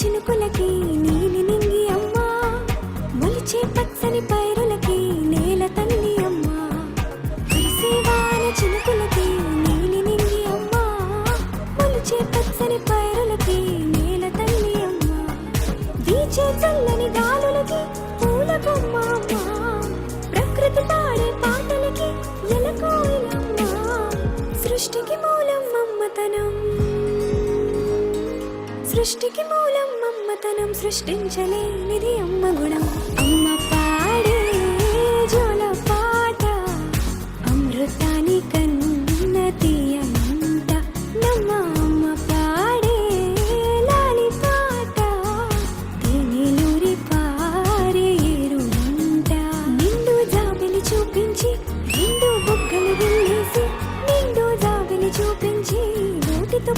చినుకులకి నీలి నింగి అమ్మా. మొలిచే పచ్చని పైరు సృష్టికి మూలం అమ్మతనం సృష్టించలేనిది అమ్మ గుణం. అమ్మ పాడే జోల పాట అమృతాని కన్న తీయంత. పాడే లాలి పాట పారే చూపించి నోటితో